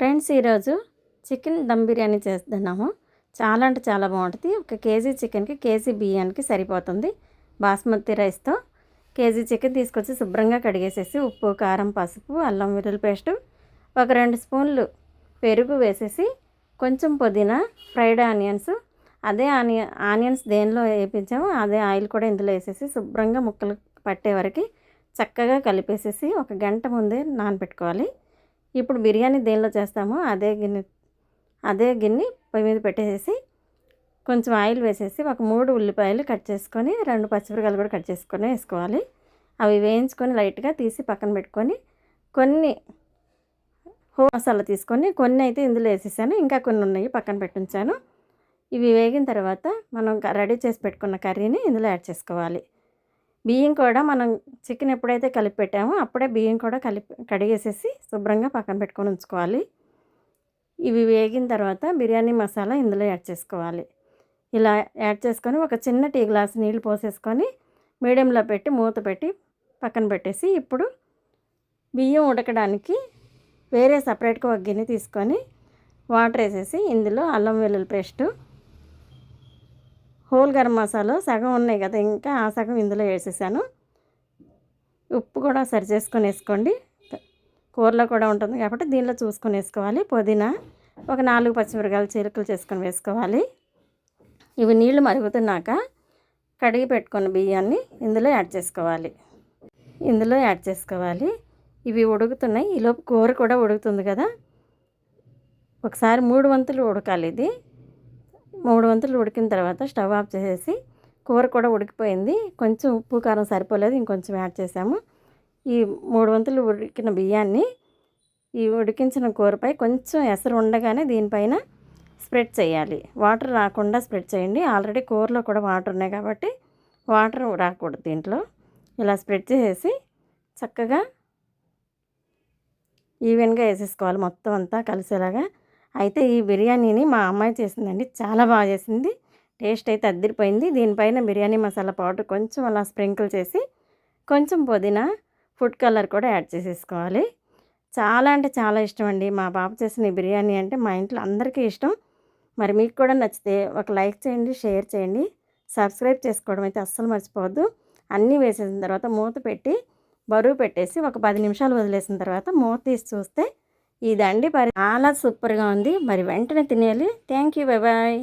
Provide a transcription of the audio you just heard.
Friends ఈరోజు chicken dum biryani చేస్తున్నాము. చాలా అంటే చాలా బాగుంటుంది. ఒక కేజీ చికెన్కి కేజీ బియ్యానికి సరిపోతుంది బాస్మతి రైస్తో. కేజీ చికెన్ తీసుకొచ్చి శుభ్రంగా కడిగేసేసి ఉప్పు కారం పసుపు అల్లం వెల్లుల్లి పేస్టు ఒక రెండు స్పూన్లు పెరుగు వేసేసి కొంచెం పుదీనా ఫ్రైడ్ ఆనియన్స్ అదే ఆనియన్ ఆనియన్స్ దేనిలో వేయించామో అదే ఆయిల్ కూడా ఇందులో వేసేసి శుభ్రంగా ముక్కలు పట్టే వరకు చక్కగా కలిపేసేసి ఒక గంట ముందే నానబెట్టుకోవాలి. ఇప్పుడు బిర్యానీ దేనిలో చేస్తామో అదే గిన్నె అదే గిన్నె పొయ్యి మీద పెట్టేసి కొంచెం ఆయిల్ వేసేసి ఒక మూడు ఉల్లిపాయలు కట్ చేసుకొని రెండు పచ్చిమిరకాయలు కూడా కట్ చేసుకొని వేసుకోవాలి. అవి వేయించుకొని లైట్గా తీసి పక్కన పెట్టుకొని కొన్ని హో మసాలా తీసుకొని కొన్ని అయితే ఇందులో వేసేసాను. ఇంకా కొన్ని ఉన్నాయి పక్కన పెట్టించాను. ఇవి వేగిన తర్వాత మనం రెడీ చేసి పెట్టుకున్న కర్రీని ఇందులో యాడ్ చేసుకోవాలి. బియ్యం కూడా మనం చికెన్ ఎప్పుడైతే కలిపి పెట్టామో అప్పుడే బియ్యం కూడా కలిపి కడిగేసేసి శుభ్రంగా పక్కన పెట్టుకొని ఉంచుకోవాలి. ఇవి వేగిన తర్వాత బిర్యానీ మసాలా ఇందులో యాడ్ చేసుకోవాలి. ఇలా యాడ్ చేసుకొని ఒక చిన్న టీ గ్లాస్ నీళ్ళు పోసేసుకొని మీడియంలో పెట్టి మూత పెట్టి పక్కన పెట్టేసి ఇప్పుడు బియ్యం ఉడకడానికి వేరే సపరేట్గా ఒక గిన్నె తీసుకొని వాటర్ వేసేసి ఇందులో అల్లం వెల్లుల్లి పేస్టు హోల్ గరం మసాలా సగం ఉన్నాయి కదా ఇంకా ఆ సగం ఇందులో వేసేసాను. ఉప్పు కూడా సరి చేసుకొని వేసుకోండి. కూరలో కూడా ఉంటుంది కాబట్టి దీనిలో చూసుకొని వేసుకోవాలి. పుదీనా ఒక నాలుగు పచ్చిమిరకాయలు చీరకలు చేసుకొని వేసుకోవాలి. ఇవి నీళ్ళు మరుగుతున్నాక కడిగి పెట్టుకున్న బియ్యాన్ని ఇందులో యాడ్ చేసుకోవాలి. ఇందులో యాడ్ చేసుకోవాలి. ఇవి ఉడుకుతున్నాయి. ఈలోపు కూర కూడా ఉడుకుతుంది కదా. ఒకసారి మూడు వంతులు ఉడకాలి ఇది. మూడు వంతులు ఉడికిన తర్వాత స్టవ్ ఆఫ్ చేసేసి కూర కూడా ఉడికిపోయింది. కొంచెం ఉప్పు కారం సరిపోలేదు ఇంకొంచెం యాడ్ చేసాము. ఈ మూడు వంతులు ఉడికిన బియ్యాన్ని ఈ ఉడికించిన కూరపై కొంచెం ఎసరు ఉండగానే దీనిపైన స్ప్రెడ్ చేయాలి. వాటర్ రాకుండా స్ప్రెడ్ చేయండి. ఆల్రెడీ కూరలో కూడా వాటర్ ఉన్నాయి కాబట్టి వాటర్ రాకూడదు దీంట్లో. ఇలా స్ప్రెడ్ చేసేసి చక్కగా ఈవెన్గా వేసేసుకోవాలి. మొత్తం అంతా కలిసేలాగా అయితే ఈ బిర్యానీని మా అమ్మాయి చేసిందండి. చాలా బాగా చేసింది. టేస్ట్ అయితే అద్దరిపోయింది. దీనిపైన బిర్యానీ మసాలా పౌడర్ కొంచెం అలా స్ప్రింకిల్ చేసి కొంచెం పుదీనా ఫుడ్ కలర్ కూడా యాడ్ చేసేసుకోవాలి. చాలా అంటే చాలా ఇష్టం అండి. మా బాబు చేసిన ఈ బిర్యానీ అంటే మా ఇంట్లో అందరికీ ఇష్టం. మరి మీకు కూడా నచ్చితే ఒక లైక్ చేయండి షేర్ చేయండి. సబ్స్క్రైబ్ చేసుకోవడం అయితే అస్సలు మర్చిపోవద్దు. అన్నీ వేసేసిన తర్వాత మూత పెట్టి బరువు పెట్టేసి ఒక పది నిమిషాలు వదిలేసిన తర్వాత మూత తీసి చూస్తే ఇదండి. మరి చాలా సూపర్గా ఉంది. మరి వెంటనే తినేయాలి. Thank you. Bye bye